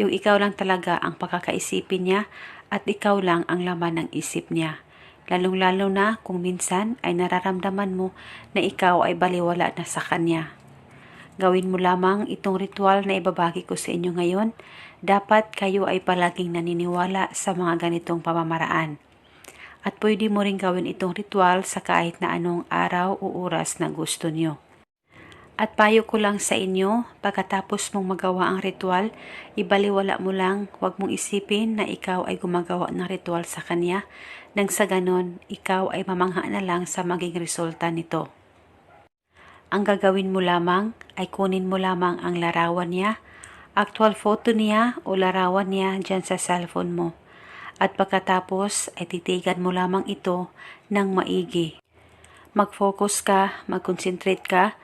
Yung ikaw lang talaga ang pakakaisipin niya at ikaw lang ang laman ng isip niya. Lalong-lalo na kung minsan ay nararamdaman mo na ikaw ay baliwala na sa kanya. Gawin mo lamang itong ritual na ibabagi ko sa inyo ngayon. Dapat kayo ay palaging naniniwala sa mga ganitong pamamaraan. At pwede mo rin gawin itong ritual sa kahit na anong araw o oras na gusto niyo. At payo ko lang sa inyo, pagkatapos mong magawa ang ritual, ibaliwala mo lang, huwag mong isipin na ikaw ay gumagawa ng ritual sa kanya, nang sa ganon, ikaw ay mamangha na lang sa maging resulta nito. Ang gagawin mo lamang ay kunin mo lamang ang larawan niya, actual photo niya o larawan niya dyan sa cellphone mo. At pagkatapos ay titigan mo lamang ito ng maigi. Mag-focus ka, mag-concentrate ka,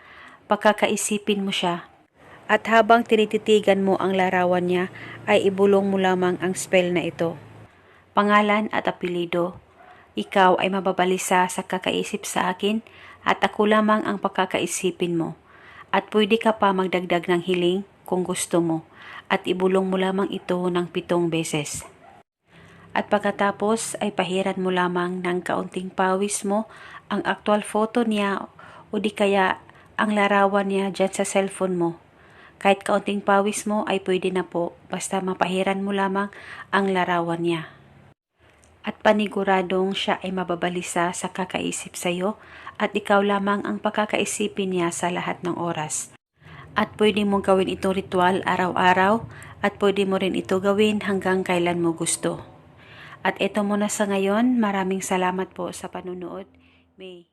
pagkakaisipin mo siya. At habang tinititigan mo ang larawan niya, ay ibulong mo lamang ang spell na ito. Pangalan at apelido. Ikaw ay mababalisa sa kakaisip sa akin at ako lamang ang pagkakaisipin mo. At pwede ka pa magdagdag ng hiling kung gusto mo at ibulong mo lamang ito ng pitong beses. At pagkatapos ay pahiran mo lamang ng kaunting pawis mo ang actual photo niya o di kaya ang larawan niya dyan sa cellphone mo. Kahit kaunting pawis mo ay pwede na po basta mapahiran mo lamang ang larawan niya. At paniguradong siya ay mababalisa sa kakaisip sa iyo at ikaw lamang ang pagkakaisipin niya sa lahat ng oras. At pwede mong gawin itong ritual araw-araw at pwede mo rin ito gawin hanggang kailan mo gusto. At ito muna sa ngayon, maraming salamat po sa panunood. May